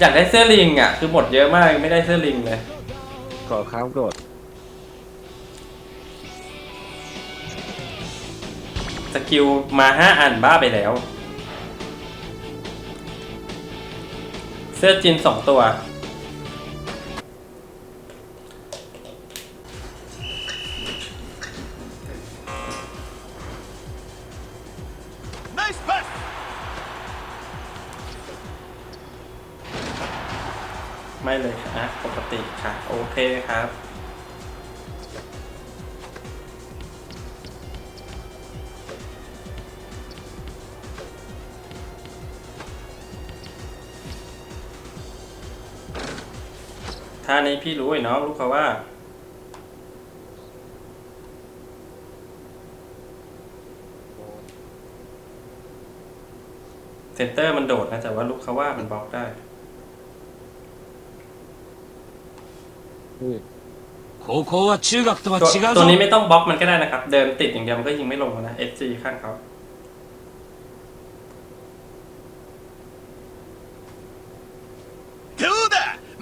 อยากได้เสื้อลิงอะ คือหมดเยอะมากไม่ได้เสื้อลิงเลยกดครับกดสกิลมาห้าอันบ้าไปแล้ว เสื้อจินสองตัว ไม่เลยค่ะปกติค่ะ โอเคครับท่านี้พี่รู้ไอ้น้องรู้เขาว่า เซนเตอร์มันโดดนะ แต่ว่าลูกเขาว่ามันบล็อกได้ อุ้ย 高校は中学とは ตัว 違う ตัว ぞ นี้ไม่ต้องบล็อกมันก็ได้นะครับ เดินติดอย่างเดียวมันก็ยิงไม่ลงนะ SG ข้างเขา どうだ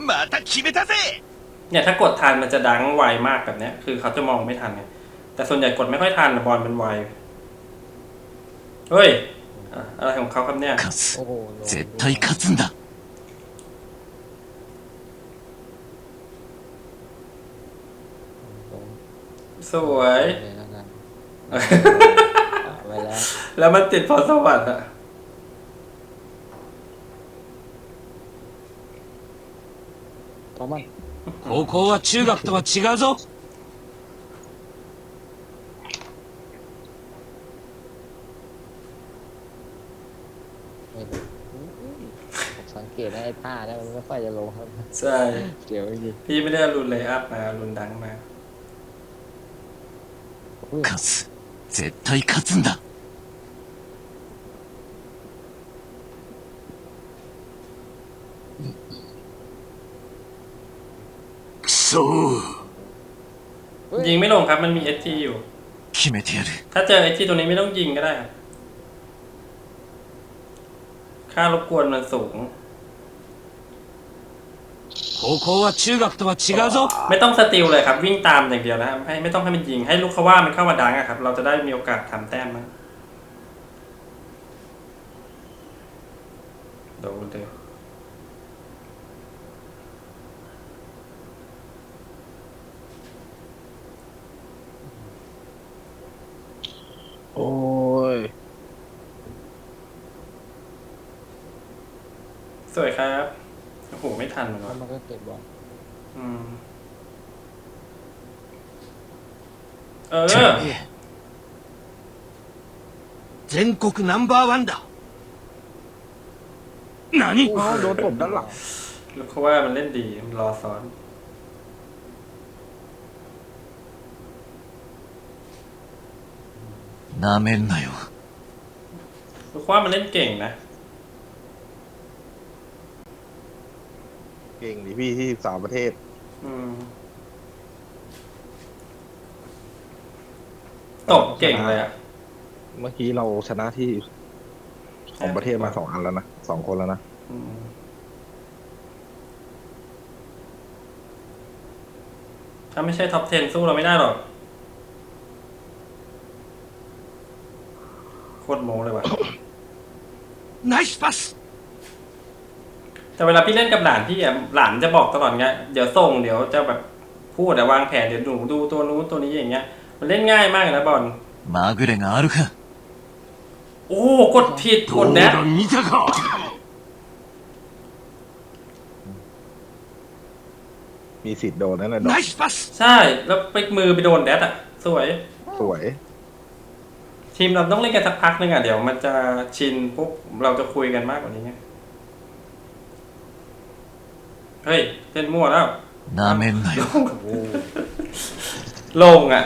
また決めたぜ เนี่ยถ้ากดทันมันจะดังไวมากแบบเนี้ย คือเขาจะมองไม่ทันไงแต่ส่วนใหญ่กดไม่ค่อยทันบอลมันไว เฮ้ยอ่ะอะไรของเขาครับเนี่ย 勝つ โอ้โหลง 絶対勝つんだ สวย เลยแล้วกันไปแล้ว แล้วมันติดพรสวรรค์อะ เพราะมัน 高校は中学とは違うぞ ไม่ลงผมสังเกตนะไอ้ท่าเนี่ยมันไม่ค่อยจะลงครับ ใช่ เดี๋ยวจริง พี่ไม่ได้เอารุนเลยอัพมารุนดังมา อุ้ย 勝つ絶対勝つんだくそー ยิงไม่ลงครับมันมี SG อยู่ 決めてやる ถ้าเจอ SG ตัวนี้ไม่ต้องยิงก็ได้ครับ ค่ารบกวนมันสูง 高校は中学とは違うぞ ไม่ต้องสติลเลยครับ วิ่งตามอย่างเดียวนะครับให้ไม่ต้องให้มันยิง ให้ลูกเขาว่ามันเข้ามาดังอะครับ เราจะได้มีโอกาสทำแต้มมั้งโดนเลย โอ้ย สวยครับ โอ้โหไม่ทันเหมือน แล้ว กัน มันก็เก็บบอล อืมเออ てめえ全国ナンバーワンだ何 อ้าวโดนตบด้านหลัง ลูกเขาว่ามันเล่นดีมันรอซ้อน なめんなよ ลูกเขาว่ามันเล่นเก่งนะ เก่งดิพี่ที่สามประเทศ อืมตบเก่งเลยอ่ะ เมื่อกี้เราชนะที่ของประเทศมาสองอันแล้วนะสองคนแล้วนะ อืมถ้าไม่ใช่ท็อป 10 สู้เราไม่ได้หรอก โคตรโม้เลยว่ะ ナイスパス แต่เวลาพี่เล่นกับหลานพี่หลานจะบอกตลอดไงเดี๋ยวส่งเดี๋ยวจะแบบพูดแต่วางแผนเดี๋ยวหนูดูตัวนู้นตัวนี้อย่างเงี้ย มันเล่นง่ายมากนะบอลมากเรงาลุคโอ้กดผิดกนแดดมีสิทธิ์โดนนั่นแหละดอกใช่แล้วไปมือไปโดนแดดอะ สวย สวย ทีมเราต้องเล่นกันสักพักหนึ่งอะเดี๋ยวมันจะชินปุ๊บเราจะคุยกันมากกว่านี้ เฮ้ยเล่นมั่วแล้ว なめんなよ ลงอ่ะ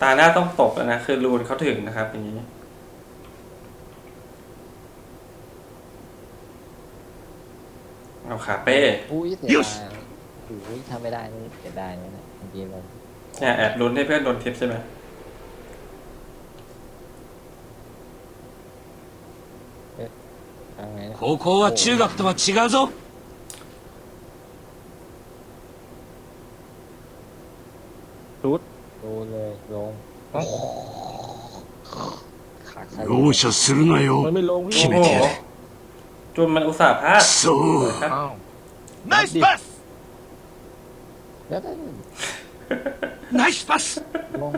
ตาหน้าต้องตกแล้วนะ คือรูนเขาถึงนะครับ อย่างนี้ เอาขาเป้ อุ้ยเสียดายอุ้ยทำไม่ได้นี่เสียดายนะเนี่ยเมื่อกี้เรา เนี่ยแอบลุ้นให้เพื่อนโดนทิปใช่ไหม ทำไงเนี่ย 高校は中学とは違うぞ ดูเลยลง เอ้า ขาดใคร 容赦するなよ มันไม่ลงพี่ โอ้โหจุนมันอุตส่าห์พลาด そう ครับ อ้าว ナイスパス แล้วก็ ナイスパス ลง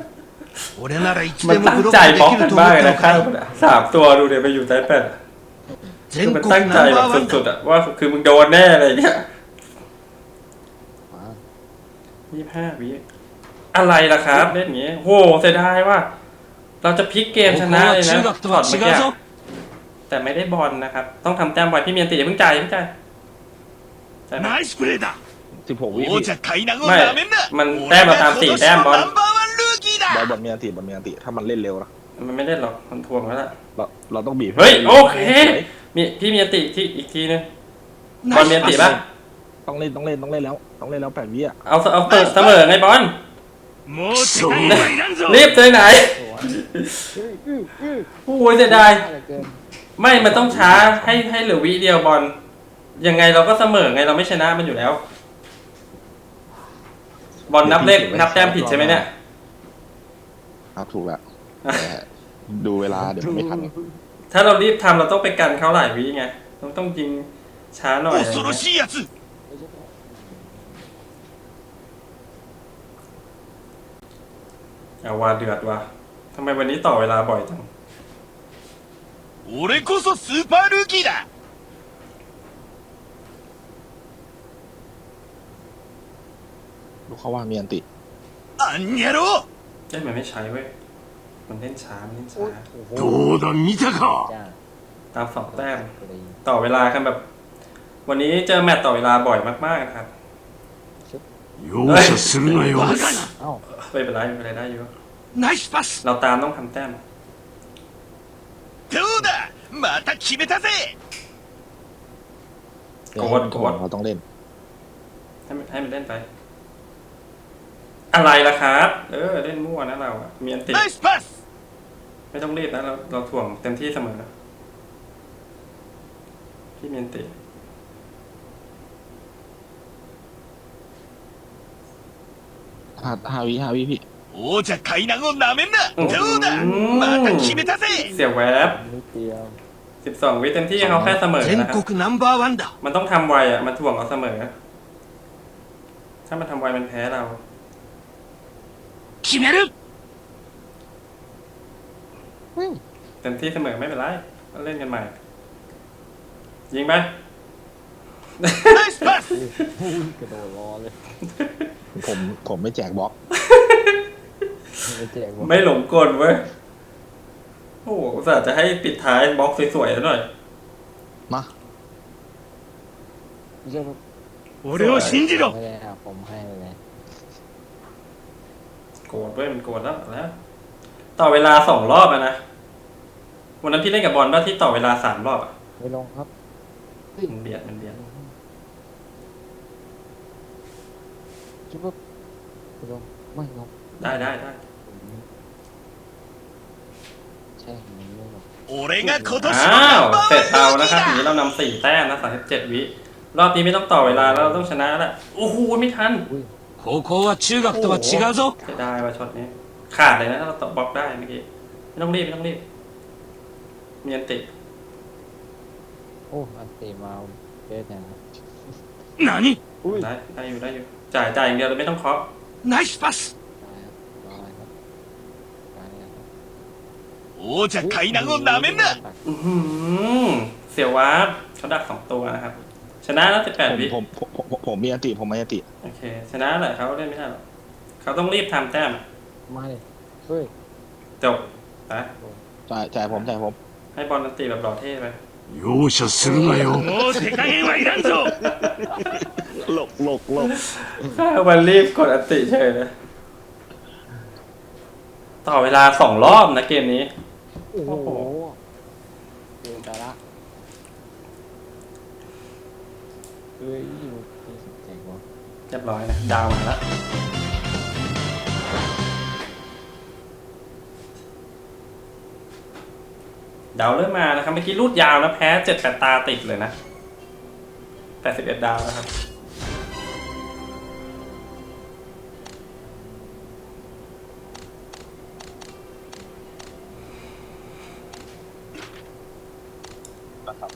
俺ならいつ มัน でも ตั้ง ブロッ ใจ クで บล็อก きる กัน と思 มาก っ เลย た นะ の ข้าง か มันอะสามตัวดูเดี๋ยวไปอยู่ใต้แปดอะคือ 全 มัน 国 ตั้งใจ ナン แบ バ บ ーワン สุดๆ だ อะว่าคือมึงโดนแน่อะไรอย่างเงี้ย มา ยี่ห้าวิ อะไรล่ะครับเล่นอย่างนี้โหเสียดายว่า เราจะพลิกเกมชนะเลยนะถอดเมื่อกี้แต่ไม่ได้บอลนะครับ ต้องทำแต้มไวพี่เมียนตีอย่าเพิ่งใจ่ายเพิ่งจ่ายไม่สิบหกวิไม่มันแต้มมาตามสี่แต้มบอลบอลบอลเมียนตีบอลเมียนตีถ้ามันเล่นเร็วนะมันไม่เล่นหรอกมันทวงแล้วล่ะเราเราต้องบีบเฮ้ยโอเคมีพี่เมียนตีที่อีกทีนึงบอลเมียนตีบ้าต้องเล่นต้องเล่นต้องเล่นแล้ว ต้องเล่นแล้วแปดวิอะเอาเอาเสมอไงบอล สวยรีบไปไหนโอ้ยเสียดายไม่มันต้องช้าให้ให้เหลือวิเดียวบอลยังไงเราก็เสมอไงเราไม่ชนะมันอยู่แล้ว บอลนับเลขนับแต้มผิดใช่ไหมเนี่ยครับถูกแล้วดูเวลาเดี๋ยวไม่ทันถ้าเรารีบทำเราต้องไปกันเขาหลายวิไงต้องต้องยิงช้าหน่อย เงี้ย しいやつ เอาว่าเดือดว่ะทำไมวันนี้ต่อเวลาบ่อยจัง 俺こそスーパールーキーだ ลูกเขาว่ามีอันติ あんにゃろ เล่นมันไม่ใช้เว้ยมันเล่นช้ามันเล่นช้า โอ้โห どうだ見たか จ้า ตามสองแต้ม เลย ต่อเวลากันแบบ วันนี้เจอแมตต์ต่อเวลาบ่อยมากๆนะครับ 容赦するなよバカな เอ้า ไม่เป็นไรไม่เป็นไรได้อยู่ ナイスパス เราตามต้องทำแต้ม どうだまた決めたぜ โกรธโกรธ เราต้องเล่น ให้มันให้มันเล่นไป อะไรล่ะครับ เออ เล่นมั่วนะเราอะมีอันติ ナイスパス ไม่ต้องรีบนะเราเราถ่วงเต็มที่เสมอพี่มีอันติ ห้าห้าวิห้าวิพี่ 王者海南をなめんなうんどうだまた決めたぜ เสียแวบ นิดเดียว สิบสองวิเต็มที่เขาแค่เสมอ 全 นะครับ 国ナンバーワンだ มันต้องทำไวอ่ะ มันถ่วงเอาเสมอ ถ้ามันทำไวมันแพ้เรา 決める อืม เต็มที่เสมอไม่เป็นไรก็เล่นกันใหม่ ยิงไป ナイスパス อุ้ยกระโดดรอเลย ผมผมไม่แจกบล็อก ไม่แจกหมด ไม่หลงกลเว้ย โอ้โหอุตส่าห์จะให้ปิดท้ายบล็อกสวยๆซะหน่อย มา ไม่ใช่ว่า 俺を信じろ ไม่ได้อะผมให้เลย โกรธเว้ยมันโกรธแล้วแล้ว ต่อเวลาสองรอบอะนะ วันนั้นพี่เล่นกับบอลว่าที่ต่อเวลาสามรอบอะ ไม่ลงครับ มันเบียดมันเบียด คิดว่าคุณลงไม่ครับได้ได้ได้ใช่ผมไม่หรอ้าวเสร็จเอานะครับทีนี้เรานำสี่แต้มนะสามสิบเจ็ดวิ รอบนี้ไม่ต้องต่อเวลาแล้วเราต้องชนะแหละโอ้โหไม่ทันอุ้ยここは中学とは違うぞจะได้ว่าช็อตนี้ ขาดเลยนะถ้าเราตบบล็อกได้เมื่อกี้ไม่ต้องรีบไม่ต้องรีบมียนติโอ้อันเตมาเยอะนะครับ何ได้ได้อยู่ได้อยู่ จ่ายจ่ายอย่างเดียวเลยไม่ต้องเคาะ ナイスパス ได้ครับรออะไรครับได้ครับ 王者海南をなめんな อื้อหือเสียววาร์ปเขาดักสองตัวนะครับ ชนะแล้วสิบแปด ผม วิ ผมผมผมผมมีอันติผมมีอันติ โอเค ชนะแหละเขาเล่นไม่ได้หรอกเขาต้องรีบทำแต้ม มาเลยเฮ้ย จบนะ จ่ายจ่ายผมจ่ายผม ให้บอลอันติแบบหล่อเท่ไป 容赦するなよもう手加減はいらんぞ หลบหลบหลบ วันรีบกดอันติเฉยเลยต่อเวลาสองรอบนะเกมนี้ โอ้โห โอ้โห เดินไปละเฮ้ยอยู่ที่สุดเจ๋งว่ะ เรียบร้อยนะ ดาวมาแล้ว ดาวเริ่มมานะครับเมื่อกี้รูดยาวนะแพ้เจ็ดแปดตาติดเลยนะแปดสิบเอ็ดดาวนะครับครับ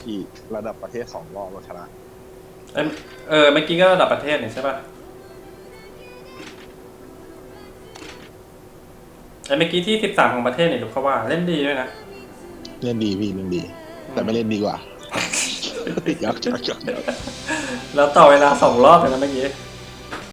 ระดับประเทศสองรอบเราชนะเอเอเมื่อกี้ก็ระดับประเทศเนี่ยใช่ป่ะแต่เมื่อกี้ที่สิบสามของประเทศเนี่ยดูเขาว่าเล่นดีด้วยนะ เล่นดีพี่เล่นดี แต่ไม่เล่นดีกว่ายักยักยักยักแล้วต่อเวลาสองรอบเลยนะเมื่อกี้ใ